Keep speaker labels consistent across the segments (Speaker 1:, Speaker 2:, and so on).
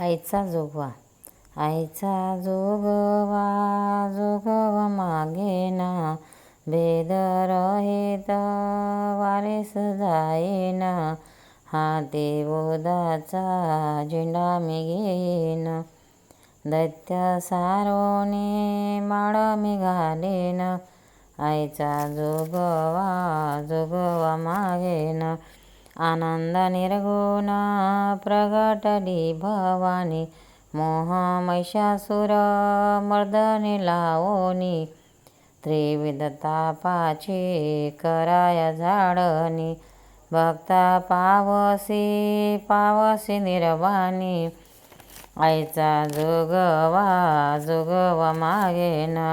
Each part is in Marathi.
Speaker 1: आईचा जोगवा. आईचा जोगवा जोगवा मागे ना. भेद रहित वारेस जाईना हाती बोधाचा झेंडा मी घेईन दैत्य सारोने माळ मी घालेन आईचा जोगवा जोगवा मागेन. आनंद निर्गुणा प्रगटली भवानी मोह मर्दने लावोनी त्रिविध तापाची कराया भक्ता पावसी पावसी निर्वाणी आईचा जोगवा जोगवा मागेना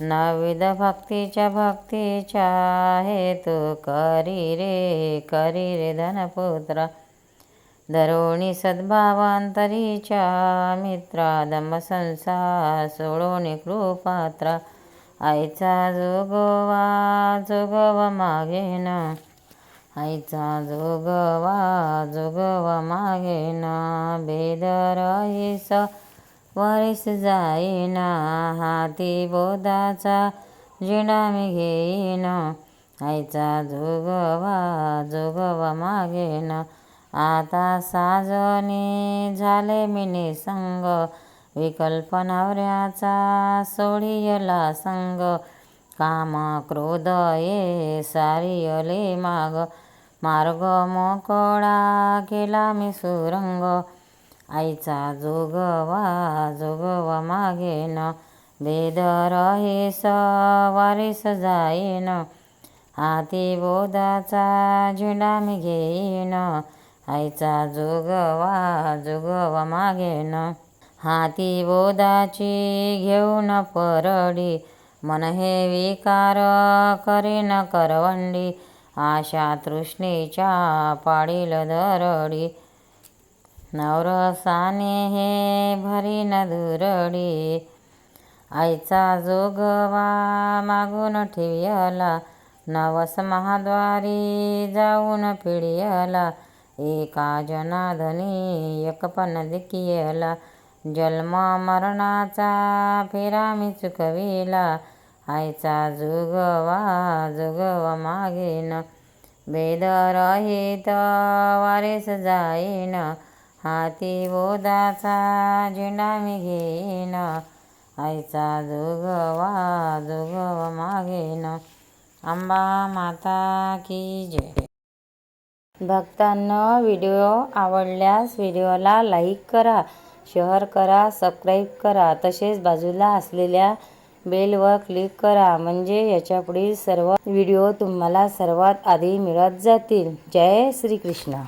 Speaker 1: नाविद भक्तीच्या भक्तीच्या हेतू करी रे करी रे धनपुत्र. धरोणी सद्भावांतरीच्या मित्रा दम संसार सोडोणी कृपात्रा. आईचा जोगवा जोगवा मागेन. आईचा जोगवा जोगवा मागेन. बेदरहीस वरीस जाईना हाती बोधाचा जिणा मी घेईन. आईचा जोगवा जोगवा मागेन. आता साजने झाले मी निसंग विकल्प नवऱ्याचा सोडियला संग. काम क्रोध ये सारियले माग. मार्ग मोकळा केला मी आईचा जोगवा जोगवा मागेन बेदर हे सवारीस जाईन. हाती बोधाचा झेंडा मी घेईन. आईचा जोगवा जोगवा मागेन हाती बोधाची घेऊन परडी. मन हे विकार करेन करवंडी. आशा तृष्णेच्या पाडील दरडी. नवरसाने हे भरीन दुरडी. आईचा जोगवा मागून ठेवियला नवस महाद्वारी जाऊन पिढियला एका जनाधनी एकपण दिकियला जन्म मरणाचा फेरा मी चुकविला. आईचा जुगवा जोगवा मागेन. बेदरहित वारेस जाईन. हाती बोधाचा झेंडा मी घेईन. आईचा जोगवा जोगवा मागेन अंबा माता की जय. भक्तांना व्हिडिओ आवडल्यास व्हिडिओला लाईक करा शेअर करा सबस्क्राईब करा. तसेच बाजूला असलेल्या बेलवर क्लिक करा म्हणजे याच्यापुढील सर्व व्हिडिओ तुम्हाला सर्वात आधी मिळत जातील. जय श्रीकृष्ण.